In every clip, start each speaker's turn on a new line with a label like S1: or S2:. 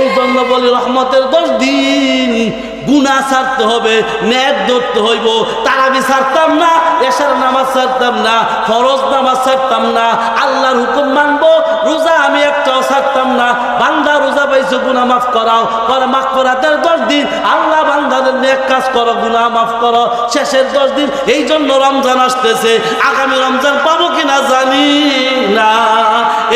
S1: এই জন্য বলি রহমতের দশ দিন গুনা ছাড়তে হবে, ন্যাক ধরতে হইব, তারাবি ছাড়তাম না, এশার নামাজ ছাড়তাম না, ফরজ নামাজ ছাড়তাম না, আল্লাহর হুকুম মানবো, রোজা আমি একটাও ছাড়তাম না, বান্দা রোজা পাইছো গুনা মাফ করাও, পরে মাফ করাতে দশ দিন আল্লাহ বান্দাদের নেক কাজ করো গুনা মাফ করো, শেষের দশ দিন এই জন্য রমজান আসতেছে, আগামী রমজান পাবো কিনা জানি না,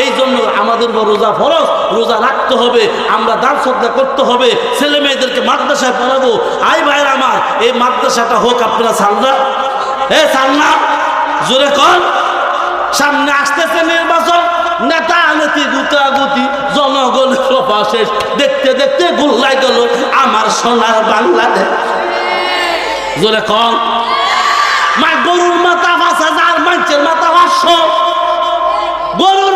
S1: এই জন্য আমাদের উপর রোজা ফরজ, রোজা রাখতে হবে, আমরা দান শ্রদ্ধা করতে হবে, ছেলে মেয়েদেরকে মাদ্রাসায় পড়াবো। আই ভাইয়ের আমার, এই মাদ্রাসাটা হোক আপনারা সামনা। এ সামনা, জোরে কর। সামনে আসতেছে নির্বাচন, নেতা নেতি গুতাগুতি, জনগণের শেষ। দেখতে দেখতে গোল্লাই গেল আমার সোনার বাংলাদেশ। জোরে কম মা গরুর মাথা পাঁচ হাজার মানুষের মাথা পাঁচশো। গরুর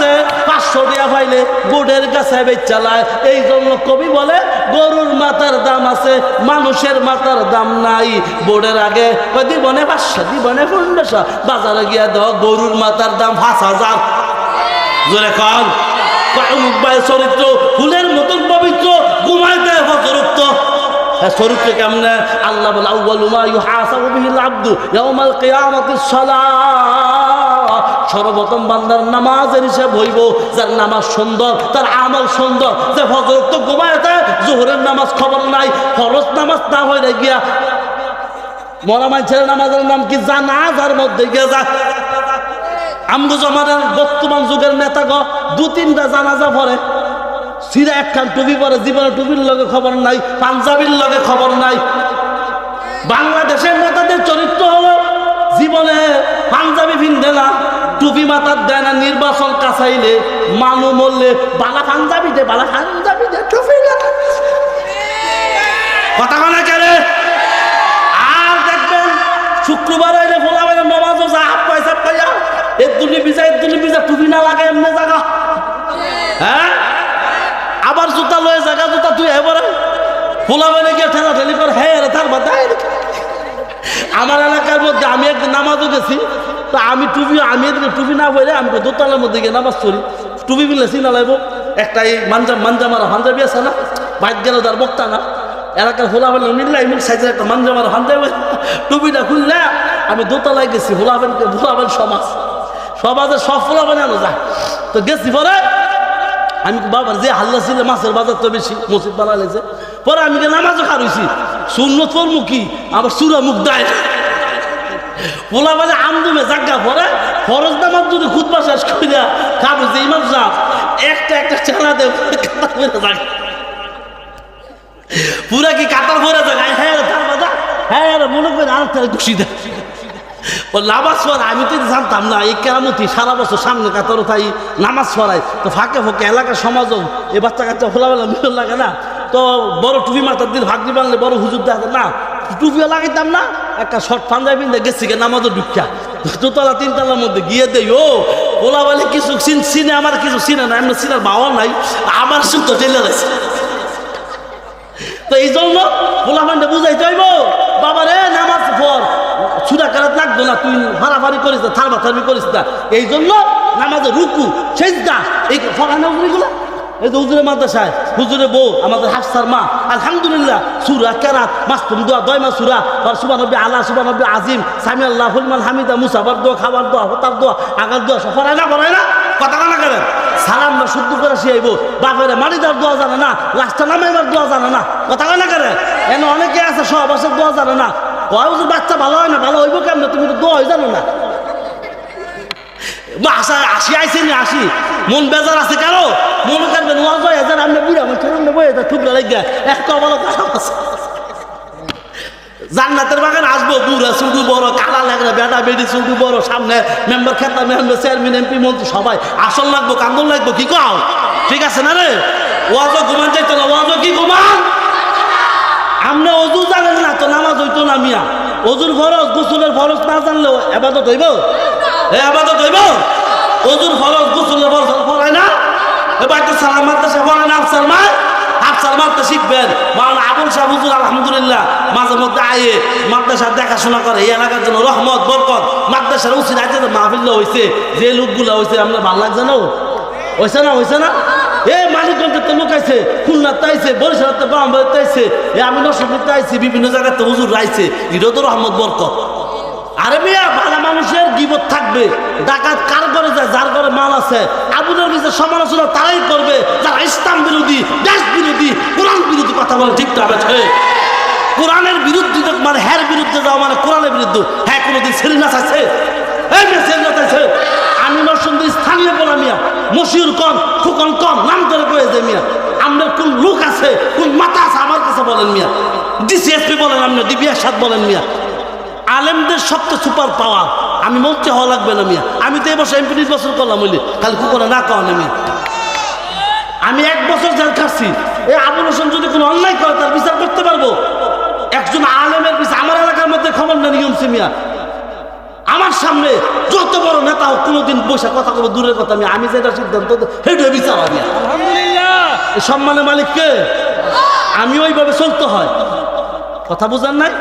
S1: আছে, পাঁচশো টাকা পাইলে বোর্ডের কাছে চালায় এই জন্য কবি বলে, গরুর মাথার দাম আছে, মানুষের মাথার দাম নাই। বোর্ডের আগে দিবনে পাঁচশো, দিবনে পনেরোশো, বাজারে গিয়া দাও, গরুর মাথার দাম পাঁচ হাজার। জোরে কন। চরিত্র, ফুলের মতন পবিত্র, ঘুমাইতে হতরুক্ত হ্যাঁ চরিত্র কেমনে? আল্লাহ বলে আউ্বালু মা ইউহাসাবু বিহিল আব্দু, ইয়াউমাল কিয়ামাতিস সালাহ সর্বপ্রথম বান্দার নামাজের হিসাব হইব, যার নামাজ সুন্দর, তার আমল সুন্দর। যে ফজর তো ঘুমাইতে জোহরের নামাজ খবর নাই, ফরজ নামাজ না হয়ে গিয়া মরা মানুষের নামাজের নাম কি জানাজার মধ্যে গিয়ে যা আমগো জমানের বর্তমান যুগের নেতা গ, দু তিনটা জানাজা পড়ে। সিরা একখান টুপি পরে, জীবনে টুপির লগে খবর নাই, পাঞ্জাবির লগে খবর নাই। বাংলাদেশের নেতাদের চরিত্র হলো, জীবনে পাঞ্জাবি ভিন্দে না, টুপি মাথার দেয় না, নির্বাচন কাছাইলে মানু মরলে বালা পাঞ্জাবি দে, বালা পাঞ্জাবি দে, টুপি কথা কনা কেরে আর দেখবেন, শুক্রবার হইলে ফোলা বেলা নমাজও যা হাত পয়সা পাইয়া, এর দুলি ভিজা, এর দুলি ভিজা, টুপি না লাগে এমনি জায়গা। হ্যাঁ? আবার জুতা লয়ে জায়গা, জুতা তুই এবারে ফোলা বেলা গিয়ে ঠেলা ঠেলি করে হ্যাঁ তার বাদ আমার এলাকার মধ্যে আমি একদিন নামাজও গেছি, তো আমি টুপি, আমি এদিকে টুপি না বলে আমি দোতলার মধ্যে গিয়ে নামাজ পড়ি। টুপি বিলে চিনা লাগবো। একটা এই মাঞ্জা মাঞ্জা মারা পাঞ্জাবি আছে না? বাইক গেল তার বক্তা না? এলাকার হোলা বেলা মিললে এমন সাইজের একটা মাঞ্জা মারা পাঞ্জাবি টুপিটা খুললে আমি দোতলায় গেছি হোলাবেনকে ভোলাবেন সমাজ। সমাজে সব ফোলাবেন আনো যায় তো গেছি পরে আমি বাবার যে হাল্লা ছিল মাছের বাজার তো বেশি, মসজিদ বানালেছে পরে আমি নামাজও খারইছি। শূন্য তোর মুখী আবার সুরা মুখ দেয় পোলা বাজে আমদুমে জাগা পরে ফরজ নামাজ যদি খুদবা শেষ করিয়া খাব যে ইমাম সাহেব একটা একটা চেলা দেব পুরা কি কাতার ভরে জাগা হ্যাঁ তার বাজা। হ্যাঁ মনে করে আর তার খুশি দেয়। ও নামাজ পড়া, আমি তো জানতাম না, এই কেরামতি সারা বছর সামনে কাতারও তাই নামাজ পড়াই তো ফাঁকে ফাঁকে এলাকার সমাজও এ বাচ্চা কাচ্চা খোলাবেলা মিল লাগে না। তো বড় টুপি মাথার দিন ভাগনি বানলে বড় হুজুর দেখা না, টুপিও লাগাইতাম না। একটা শর্ট পাঞ্জাবি গেছি গে নামাজও ঢুকিয়া দোতলা, তিনতলার মধ্যে গিয়ে দেই, ও ওলা বলে কিছু চিন আমার কিছু চিনে না, এমনি চিনার বাবা নাই, আমার সুখ তো টেলে গেছে। তো এই জন্য পোলাপানটা বুঝাই চাইব বাবা রে নামাজ পর সুরা কারাত লাগতো না, তুই হারাফারি করিস না থারবা থারবি করিস না। এই জন্য নামাজে রুকু, সেজদা, এই ফরানা গুলো এই যে হুজুরের মাদ্রাসায় হুজুরে বউ, আমাদের হাফসার মা, আলহামদুলিল্লাহ, সুরা কেরাত, মাস্তুম দোয়া, দয়মা সুরা আর সুবান নব্বী আল্লাহ সুবান নব্বী আজিম সামি আল্লাহ হুলমান হামিদা, মুসাফার দোয়া খাবার দোয়া, হতার দোয়া, আগার দোয়া সব ফরায় না ফরায় না? কথা কানা? করেন সালাম না শুদ্ধ করে শিয়াইব, বাপের মারিদার দোয়া জানে না লাস্টটা নামাইবার দোয়া জানে না, কথা কানা? করে এনে অনেকে আছে, সব আছে দোয়া জানে না। কয় বছর বাচ্চা ভালো হয় না, ভালো হইব কেমন? তুমি তো দোয়া জানো না? আসা আসি আইসি নি আসি মন বেজার আছে কারও মনে করবেন ওয়াজ হয় হাজার আমরা বুড়া আমার ছেলে বই এটা ঠুকরা লেগে একটা আছে। জান্নাতের বাগান আসব, বুড়া শুধু বড়, কালা লাগবে বেটা বেডি শুধু বড়, সামনে মেম্বার খেতা মেম্বার চেয়ারম্যান, এমপি, মন্ত্রী, সবাই। আসল লাগবো কান্দন লাগবো, কি কাও? ঠিক আছে না রে? ওয়াজও ঘুমান চাইতো না ওয়াজও কি ঘুমান? আমরা অজু জানেন না তো, নামাজ হইতো না মিয়া। অজুর ফরজ, গোসলের ফরজ না জানলেও এবাদত হইব? এ আবাদত হইব? অজুর ফরজ, গোসলের ফরজ ফরায় না? এবার তো সালাম মাদ্রাসা পড়ে না আফসার মা আফসার মারতে শিখবেন। মাওলানা আবুল শাহ হুজুর, আলহামদুলিল্লাহ, মাঝে মধ্যে আয়ে মাদ্রাসা দেখাশোনা করে। এই এলাকার জন্য রহমত, বরকত। মাদ্রাসার উচিত আছে যে মাহফিল হয়েছে যে লোকগুলো হয়েছে আপনার ভালো লাগছে না হয়েছে না হয়েছে না? এ মালিকগঞ্জের তো লোক ঢুকাইছে খুলনা তাইছে বরিশালতে বাম্বাই তাইছে এ আমি নরসিংদীতে তাইছি বিভিন্ন জায়গাতে হুজুর রাইছে এটা তো রহমত, বরকত। আরে মিয়া, ভালো মানুষের গিবত থাকবে। ডাকাত কার করে যায়? যার ঘরে মাল আছে? আবুদের নিজের সমালোচনা তারাই করবে, যারা ইসলাম বিরোধী, দেশ বিরোধী, কোরআন বিরোধী কথা বলে, ঠিক না কোরআনের বিরুদ্ধে মানে হ্যার বিরুদ্ধে যাওয়া মানে কোরআনের বিরুদ্ধে। হ্যাঁ কোনোদিন সেরিনাস আছে? আমি নরসিংদী স্থানীয় বলা মিয়া মশিউর কম ফুকন কম, নাম করে কয়ে যে মিয়া আপনার কোন লোক আছে, কোন মাথা আছে আমার কাছে বলেন মিয়া। ডিসিএসপি বলেন আপনি ডিবিআর সাথ বলেন মিয়া। আলেমদের সবচেয়ে সুপার পাওয়ার আমি মন্ত্রী হওয়া লাগবে না মিয়া। আমি তো এবছর এমপি নির্বাচন করলাম বলি খালি কুকুরে না কওয়া না মিয়া। আমি এক বছর যার খাচ্ছি এই আবুল হোসেন যদি কোনো অন্যায় করে তার বিচার করতে পারব? একজন আলেমের বিচার আমার এলাকার মধ্যে খবর না নিয়ম মিয়া। আমার সামনে যত বড় নেতা হোক কোনোদিন বসে কথা বলব দূরের কথা আমি আমি যেটা সিদ্ধান্ত সেটাই বিচার হবে এই সম্মানের মালিককে আমি ওইভাবে চলতে হয়। কথা বোঝার নাই?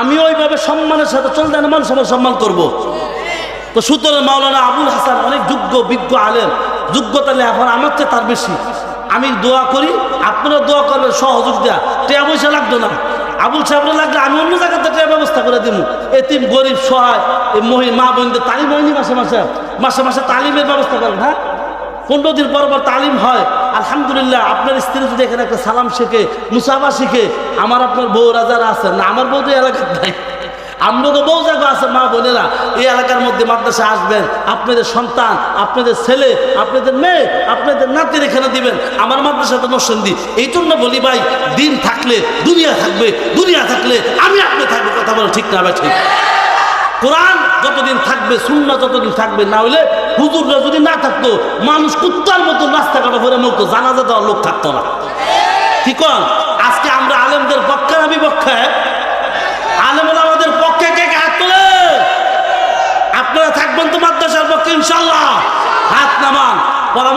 S1: আমি ওইভাবে সম্মানের সাথে চলতে না মানুষ আমার সম্মান করব। তো সুতরাং মাওলানা আবুল হাসান অনেক যোগ্য, বিজ্ঞ আলেন যোগ্যতা লেখাপড়া আমার চেয়ে তার বেশি। আমি দোয়া করি, আপনারা দোয়া করবেন সহযোগ দেয়া। টেয়া পয়সা লাগতো না। আবুল সাহেবরা লাগলে আমি অন্য জায়গাতে টেয়া ব্যবস্থা করে দিব এতিম, গরিব, সহায়, এই মহি মা বোনদের তালিম হয়নি মাসে মাসে। মাসে মাসে তালিমের ব্যবস্থা করেন হ্যাঁ? পনেরো দিন পর পর তালিম হয়। আলহামদুলিল্লাহ, আপনার স্ত্রী যদি এখানে একটা সালাম শেখে, মুসাফা শিখে, আমার আপনার বউরা যারা আছেন না, আমার বউ তো এলাকার নাই। আমরা তো বউ জায়গা আছে, মা বোনেরা। এই এলাকার মধ্যে মাদ্রাসা আসবেন, আপনাদের সন্তান, আপনাদের ছেলে, আপনাদের মেয়ে, আপনাদের নাতির এখানে দিবেন। আমার মাদ্রাসা মাদ্রাসাতে নসেন্দি এই জন্য বলি ভাই, দিন থাকলে, দুনিয়া থাকবে, দুনিয়া থাকলে আমি আপনি থাকবে, কথা বলে ঠিক না ভাই, ঠিক। কোরআন যতদিন থাকবে শূন্য যতদিন থাকবে, না হলে হুজুররা যদি না থাকতো, মানুষ কুত্তার মতো রাস্তাঘাটে ভরে মরতো, জানাজা দেওয়ার লোক থাকতো না। ঠিক আজকে আমরা আলেমদের পক্ষে না বিপক্ষে আলেমরা আমাদের পক্ষে কে কে হাত তোলে আপনারা থাকবেন তো মাদ্রাসার পক্ষে ইনশাল্লাহ হাত নামান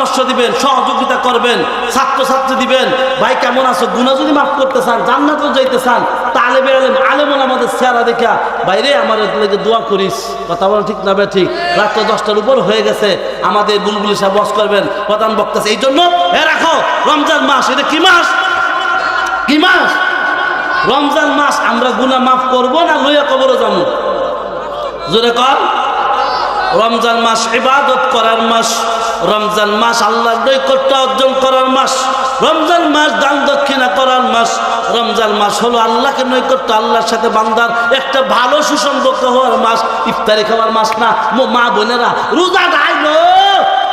S1: পরামর্শ দিবেন, সহযোগিতা করবেন ছাত্র ছাত্রী দিবেন। ভাই, কেমন আছো? গুণা যদি মাফ করতে চান জান্নাত যাইতে চান তাহলে বেরোলেন আলেমন আমাদের চেহারা দেখা। বাইরে আমার লেগে দোয়া করিস। কথা বলা ঠিক না ঠিক? রাত্র দশটার উপর হয়ে গেছে। আমাদের বুলবুলি সাহেব বস করবেন। প্রধান বক্তা এই জন্য এ রাখো, রমজান মাস, এটা কি মাস? কি মাস? রমজান মাস, আমরা গুনা মাফ করব না লইয়া কবর যাব? জোরে কর। রমজান মাস, ইবাদত করার মাস। রমজান মাস আল্লাহর নৈকট্য অর্জন করার মাস, রমজান মাস দান দক্ষিণা করার মাস, রমজান মাস হলো আল্লাহকে নৈকট্য, আল্লাহর সাথে বান্দার একটা ভালো সুসম্পর্ক হওয়ার মাস, ইফতারি খাওয়ার মাস না। মো- মা বোনেরা, রোজা ডাইলো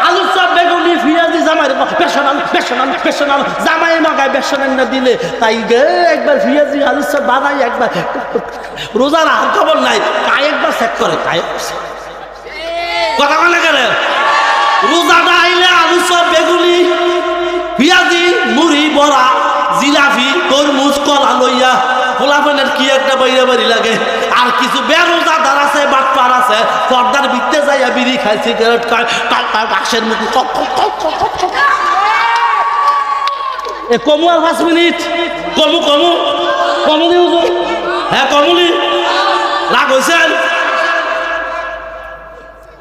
S1: আলু চপ, বেগুনি জামাই জামাই না দিলে, তাই গে, একবার একবার। রোজার আর খবর নাই, তাই একবার চেক করে, তাই কথা বলে কেন? রোজাটা আইলে আলু চপ বেগুনি, পিয়াজি, মুড়ি, বড়া, জিলাপি, তরমুজ, কলা লইয়া ফোলাফেনের কি একটা বাইরে বাড়ি লাগে। আর কিছু বেরোজাদার আছে, বাটপার আছে, পর্দার ভিত্তে যাইয়া বিড়ি খায়, সিগারেট খায় তার মুখে। এ কমু আর পাঁচ মিনিট। কমু কমু। কমুনি হ্যাঁ কমুনি রাগ হয়েছেন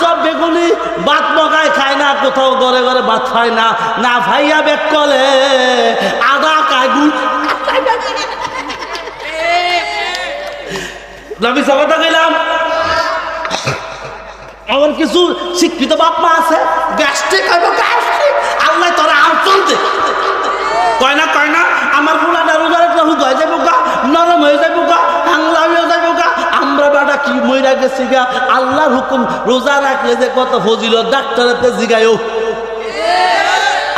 S1: সব বেগুনি ভাত মগায় খায় না, কোথাও ঘরে ঘরে ভাত খায় না। না ভাইয়া বেক কলে, আদা কাগু। নবী সবাটা গেলাম আমার কিছু শিক্ষিত বাপ মা আছে? Gastric gastric. আল্লাহ তোরা আম চলতে। কয় না কয় না, আমার রোজা রাখলে হুক হয়ে যাব গা, নরম হয়ে যাব গা হাংলা হয়ে যাব গা আমরা বেটা কি মইরা আল্লাহর হুকুম রোজা রাখলে যে কত ফজিল ডাক্তারেতে জিগায়ও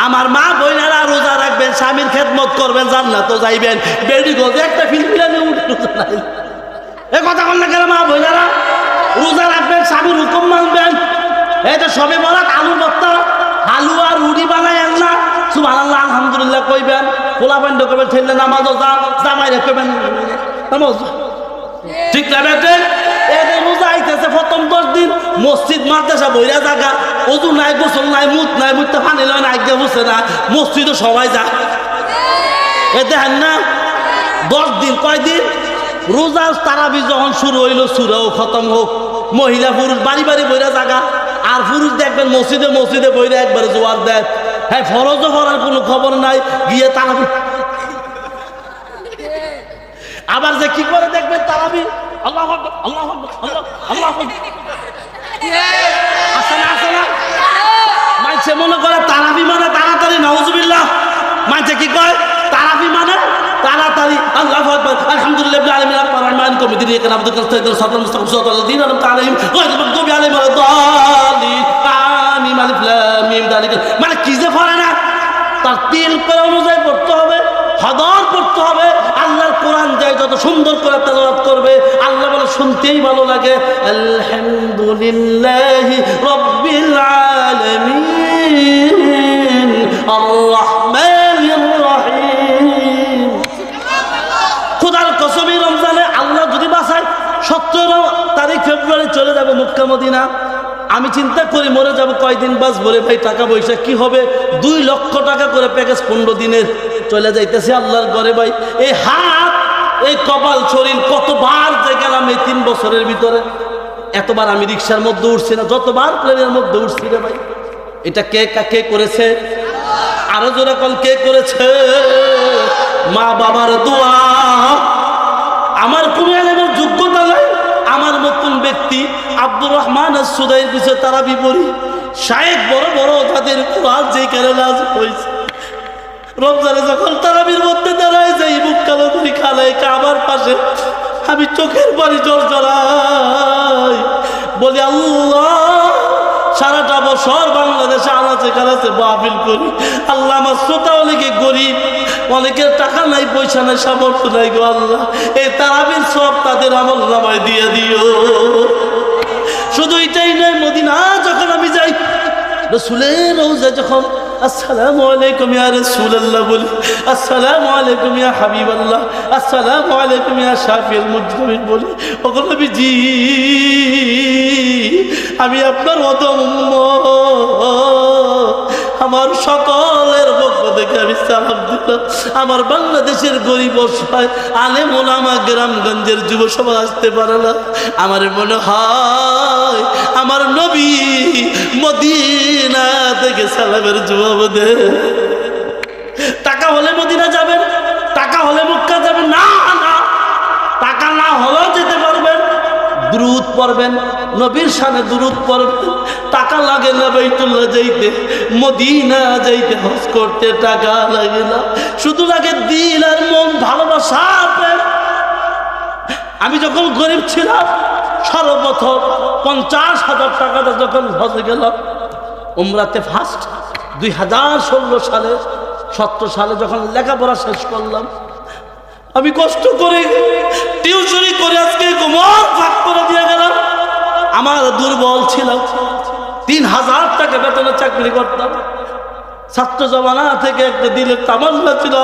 S1: আমার মা বইনারা রোজা রাখবেন, স্বামীর খেদমত করবেন, জান্নাত যাইবেন। বেডি গজে একটা ফিলফিলানি উঠে। এ কথা বল না কেন মা বইনারা রোজা রাখবেন, স্বামীর হুকুম মানবেন। এই তো সবে বলাত আলু ভর্তা, হালুয়া, রুটি বানায় না সুবহানাল্লাহ, আলহামদুলিল্লাহ কইবেন। পোলা পান্ড করবেন ঠেললে নামাজও জামাই রেখবেন নামাজ। ঠিক না বেটে? রোজা আইতেছে প্রথম দশ দিন। মসজিদ, মাদ্রাসা বইরা জাগা। অজু নাই, গোসল নাই, মুত নাই মুততে পানি লয় না আজ্ঞা বসে সবাই যায় এ না, দশ দিন কয় দিন? রোজা তারাবি যখন শুরু হইল, সুরাও খতম হোক। মহিলা, পুরুষ, বাড়ি বাড়ি বইরা জাগা। আর পুরুষ দেখবেন মসজিদে মসজিদে বইরা একবারে জোয়ার দেয়। হ্যাঁ ফরজও করার কোনো খবর নাই, গিয়ে তারাবি। আবার যে কি করে দেখবেন তারাবি? আল্লাহ আল্লাহ আল্লাহ। আছে না আছে না মানছে মনে করে তারাবি মানে তাড়াতাড়ি, নাউজুবিল্লাহ। মানছে কি কয়? তারাবি মানে তাড়াতাড়ি। আল্লাহ আকবার। আলহামদুলিল্লাহ রাব্বিল আলামিন আর রহমান লাম, মিম, দালিক। মানে কি যে পড়ে না? তার তিল করে অনুযায়ী পড়তে হবে। হদর পড়তে হবে। আল্লাহর কোরআন যায়, যত সুন্দর করে তেলাওয়াত করবে, আল্লাহ বলে, শুনতেই ভালো লাগে। আলহামদুলিল্লাহি রাব্বিল আলামিন আর রহমানির রহিম কসমি রমজানে আল্লাহ যদি বাসায় সতেরো তারিখ ফেব্রুয়ারি চলে যাবে মক্কা, মদিনা। আমি চিন্তা করি মরে যাব কয়দিন বাস বলে, ভাই, টাকা পয়সা কি হবে? দুই লক্ষ টাকা করে প্যাকেজ পনেরো দিনের চলে যাইতেছে আল্লাহর ঘরে, ভাই। এই হাত, এই কপাল শরীর কতবার যে গেলাম এই তিন বছরের ভিতরে। এতবার আমি রিক্সার মধ্যে উঠছি না, যতবার প্লেনের মধ্যে উঠছি রে, ভাই। এটা কে কে করেছে? আরও জোরে কল কে করেছে? মা বাবার দোয়া। আমার কোনো মতন ব্যক্তি আব্দুর রহমান আর সুদাইর পিছিয়ে তারা বিপরী শায়েক বড় বড় তাদের কোরআন যেখানে নাজ হয়েছে। রমজানে যখন তারাবির মধ্যে দাঁড়ায় যাই বুক কালো ধরি খালাই আমার পাশে আমি চোখের পানি জল জড়াই বলি, আল্লাহ, সারাটা বছর বাংলাদেশে আনাচে কানাচে বাবিল করি। আল্লাহ আমার শ্রোতা অনেকে গরিব অনেকের টাকা নাই, পয়সা নাই, সামর্থ্য নাই গো আল্লাহ। এই তারাবির সব তাদের আমল নামায় দিয়ে দিও। শুধু এটাই নয়, মদিনা যখন আমি যাই, রসুলের রোজা যখন, আসসালামু আলাইকুম ইয়া রাসূলুল্লাহ বলি, আসসালামু আলাইকুম ইয়া হাবিবাল্লাহ, আসসালামু আলাইকুম ইয়া শাফিউল মুজরিমিন বলি, ওগো নবীজি, আমি আপনার অদম আমার সকলের পক্ষ থেকে আমি সালাম দিলাম। আমার বাংলাদেশের গরিব অসহায় আলেম ওলামা গ্রামগঞ্জের যুব সমাজ আসতে পারে না। আমার মনে হয় আমার নবী মদিনা থেকে সালামের জবাব দে। টাকা হলে মদিনা যাবেন, টাকা হলে মক্কা যাবেন। না না, টাকা না হলেও যেতে পারবেন। দুরুদ পড়বেন। নবীর সামনে দুরুদ পড়বেন টাকা লাগে না বাইতুল্লাহ যাইতে, মদিনা যাইতে, হজ করতে টাকা লাগে না। শুধু লাগে দিল আর মন, ভালোবাসা আমি যখন গরিব ছিলাম, সর্বপ্রথম পঞ্চাশ হাজার টাকাটা যখন হজে গেলাম, উমরাতে ফার্স্ট দুই হাজার ষোলো সালে, সতেরো সালে যখন লেখাপড়া শেষ করলাম, আমি কষ্ট করে টিউশনি করে আজকে কোমর ভাগ করে দিয়ে গেলাম। আমার দুর্বল ছিল। তিন হাজার টাকা বেতনে চাকরি করতাম। ছাত্র জমানা থেকে একটা দিলের তামান্না ছিল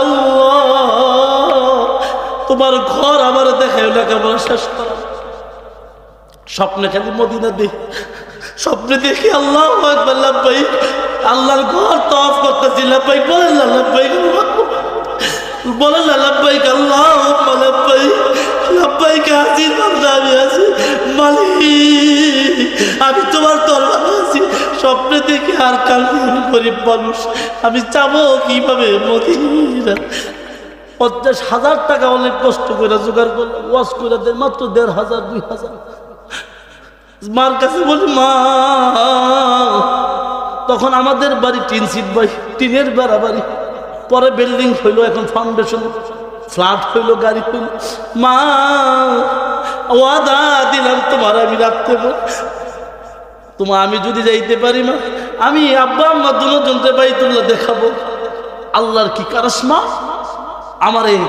S1: তোমার ঘর আমার দেখে লেখাপড়া শেষ করা। স্বপ্নে খালি মদিনা দেখি স্বপ্নে দেখি আল্লাহ লাভবাই আল্লাহর ঘর তফ করতেছি লাভবাই বলেন না লাভবাই বলেন না লাভবাই আল্লাহ লাভবাই আমি মালিক। আমি তোমার দরবারে আছি, স্বপ্নে দেখি আর আমি গরিব মানুষ। আমি যাব কীভাবে মদিনা পঞ্চাশ হাজার টাকা অনেক কষ্ট করে জোগাড় করলাম ওয়াশ করে দেয় মাত্র দেড় হাজার, দুই হাজার। মার কাছে বলি, মা। তখন আমাদের বাড়ি টিন সিট বাড়ি টিনের বেড়া বাড়ি পরে বিল্ডিং হইল এখন ফাউন্ডেশন ফ্ল্যাট হইল, গাড়ি হইল। মা দিলাম তোমার আমি রাখতে তোমা, আমি যদি যাইতে পারি মা, আমি আব্বা আম্মা দুজনকে বাইতুল্লাহ দেখাবো। আল্লাহর কি কারসমা আমার এই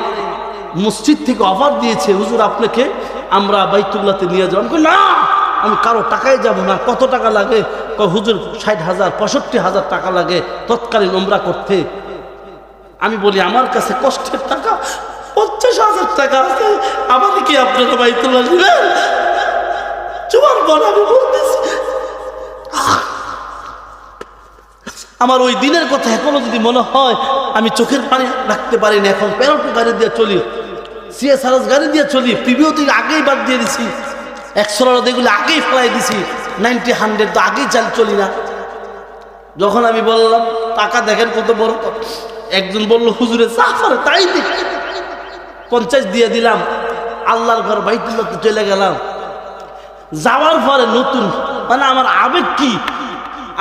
S1: মসজিদ থেকে অফার দিয়েছে, হুজুর আপনাকে আমরা বাইতুল্লাহতে নিয়ে যাব। আমি না, আমি কারও টাকায় যাব না, কত টাকা লাগে? হুজুর, ষাট হাজার, পঁয়ষট্টি হাজার টাকা লাগে, তৎকালীন ওমরা করতে। আমি বলি, আমার কাছে কষ্টের টাকা, পঞ্চাশ হাজার টাকা আছে আমার কি আপনারা বাইতুল্লাহ নেবেন যখন আমি বলতেছি। আমার ওই দিনের কথা এখনও যদি মনে হয়, আমি চোখের পানি রাখতে পারি না এখন প্যারোটো গাড়ি দিয়ে চলি সিএসআরএস গাড়ি দিয়ে চলি প্রিভিও থেকে আগেই বাদ দিয়ে দিছি একশো এগুলো আগেই ফেলাই দিছি, নাইনটি হান্ড্রেড তো আগেই চাল চলি না। যখন আমি বললাম, টাকা দেখেন কত বড়। একজন বলল, হুজুরে চা তাই দেখি পঞ্চাশ দিয়ে দিলাম, আল্লাহর ঘর বাইতুল্লাহতে চলে গেলাম। যাওয়ার পরে নতুন মানে আমার আবেগ কি?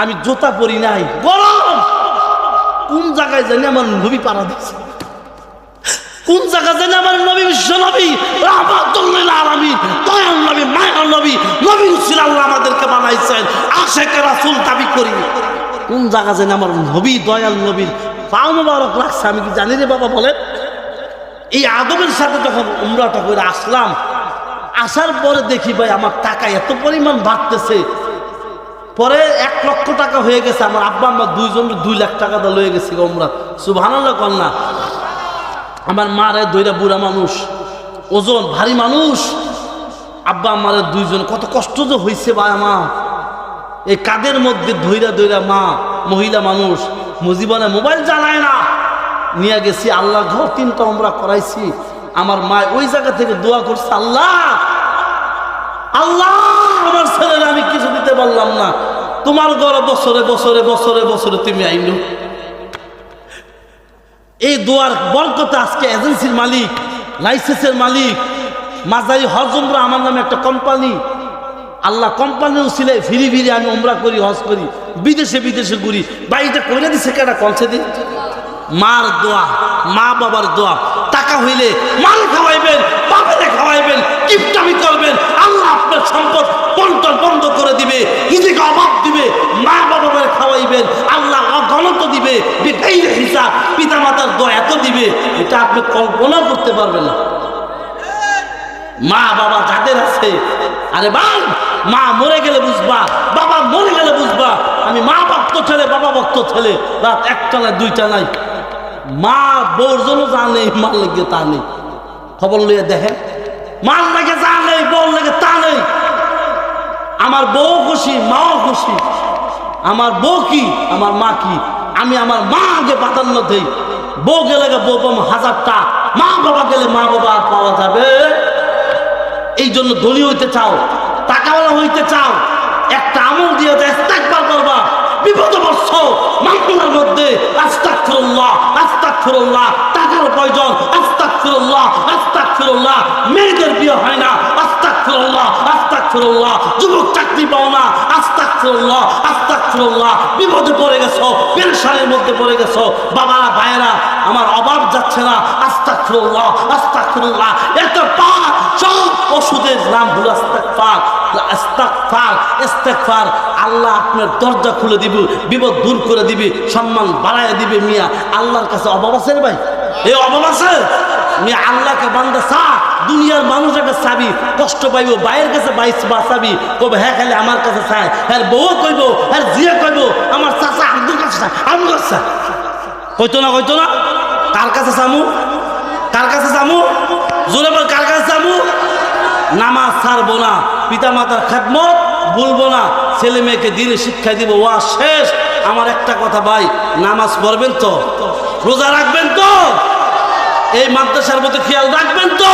S1: আমি জুতা পরি নাই, গরম। কোন জায়গায় জানি আমার নবী পাড়া দিচ্ছে কোন জায়গা জানি আমার নবী বিশ্ব নবী, রাহমাতুল্লিল আলামিন, দয়াল নবী নবী আমাদেরকে বানাইছেন আশেকে রাসূল দাবি করি। কোন জায়গা জানি আমার নবী, দয়াল নবীর পাও মোবারক লাগছে, আমি কি জানি রে বাবা বলেন? এই আদমের সাথে যখন উমরাটা করে আসলাম, আসার পরে দেখি ভাই আমার টাকা এত পরিমাণ বাড়তেছে। পরে এক লক্ষ টাকা হয়ে গেছে, আমার আব্বা আম্মা দুইজন দুই লাখ টাকা দা লয়ে গেছে উমরা। সুবহানাল্লাহ কন্যা আমার মারে দইরা বুড়া মানুষ, ওজন ভারী মানুষ। আব্বা আমারে দুইজন, কত কষ্ট যে হয়েছে ভাই আমার। এই কাদের মধ্যে ধৈরা ধৈরা মা, মহিলা মানুষ। মুজিবনে মোবাইল চালায় না। নিয়ে গেছি, আল্লাহ ঘর তিনটা আমরা করাইছি। আমার মা ওই জায়গা থেকে দোয়া করছে, আল্লাহ আল্লাহ, আমার ছেলেরা আমি কিছু দিতে পারলাম না। তোমার ঘরে বছরে বছরে বছরে বছরে তুমি আইনো এই দোয়ার বরকতে আজকে এজেন্সির মালিক, লাইসেন্সের মালিক মাজারি হজ উমরা আমার নামে একটা কোম্পানি আল্লাহ কোম্পানিও ছিল, ফিরি ফিরি আমি উমরা করি, হজ করি, বিদেশে বিদেশে ঘুরি। বাড়িতে করে দিছে কেটা কলসে দিন? মার দোয়া, মা বাবার দোয়া। টাকা হইলে মাল খাওয়াইবেন বাপেতে খাওয়াইবেন, কিপটামি করবেন। আল্লাহ আপনার সম্পদ বন্টন বন্ধ করে দিবে, নিজেকে অভাব দিবে, মা বাবার খাওয়াইবেন। আল্লাহ অগণত দিবে হিসাব পিতা মাতার দোয়া এত দিবে, এটা আপনি কল্পনা করতে পারবেন না। মা বাবা যাদের আছে, আরে বান মা মরে গেলে বুঝবা, বাবা মরে গেলে বুঝবা, আমি মা ভক্ত ছেলে, বাবা ভক্ত ছেলে, রাত একটা নাই দুইটা নাই মা বউর জন্য যা নেই মার লেগে তা নেই। খবর লিয়ে দেখেন মার লেগে যা নেই বউর লেগে তা নেই। আমার বউ খুশি, মাও খুশি। আমার বউ কি, আমার মা কি? আমি আমার মা আগে প্রাধান্য দেই। বউ গেলে বউ হাজারটা। মা বাবা গেলে মা বাবা পাওয়া যাবে এই জন্য ধনী হইতে চাও টাকাওয়ালা হইতে চাও একটা আমল দিয়ে ইস্তেকবার করবা বিপদ মামলার মধ্যে আস্তাক ফিরুল্লাহ আস্তাক ফিরুল্লাহ টাকার প্রয়োজন আস্তাক ফিরুল্লাহ আস্তাক ফিরুল্লাহ মেয়েদের বিয়ে হয় না আস্তাক ফিরুল্লাহ আস্তাক ফিরুল্লাহ যুবক চাকরি পাও না আস্তাক ফিরুল্লাহ আস্তাক ফিরুল্লাহ বিপদে পড়ে গেছো পেরেশানের মধ্যে পড়ে গেছো। বাবারা ভাইয়েরা, আমার অভাব যাচ্ছে না আস্তাক ফিরুল্লাহ আস্তাক ফিরুল্লাহ এত পাক, সব ওষুধের নাম হলো আস্তাকফার আস্তাকফার আল্লাহ আপনার দরজা খুলে দিব, বিপদ দূর করে দিবে, সম্মান বাড়ায় দিবে মিয়া। আল্লাহর কাছে অভাব আছে ভাই? এই অভাব আছে? মিয়া, আল্লাহকে চা, দুনিয়ার মানুষ একটা চাবি, কষ্ট পাইব বাইরের কাছে বাইস বাঁচাবি কবে হ্যাঁ খালি আমার কাছে চায়। হ্যাঁ বউ কইব হ্যাঁ জিয়া কইব, আমার চাচা আব্দুল কাছে আমার কাছে কইতো না কইতো না? কার কাছে চামু? কার কাছে চামু? জোরে কার কাছে নামাজ ছাড়বো না পিতা মাতার খেদমত বলব না, ছেলে মেয়েকে দিনে শিক্ষা দিব ওয়া শেষ। আমার একটা কথা ভাই, নামাজ পড়বেন তো? রোজা রাখবেন তো? এই মাদ্রাসার মধ্যে খেয়াল রাখবেন তো?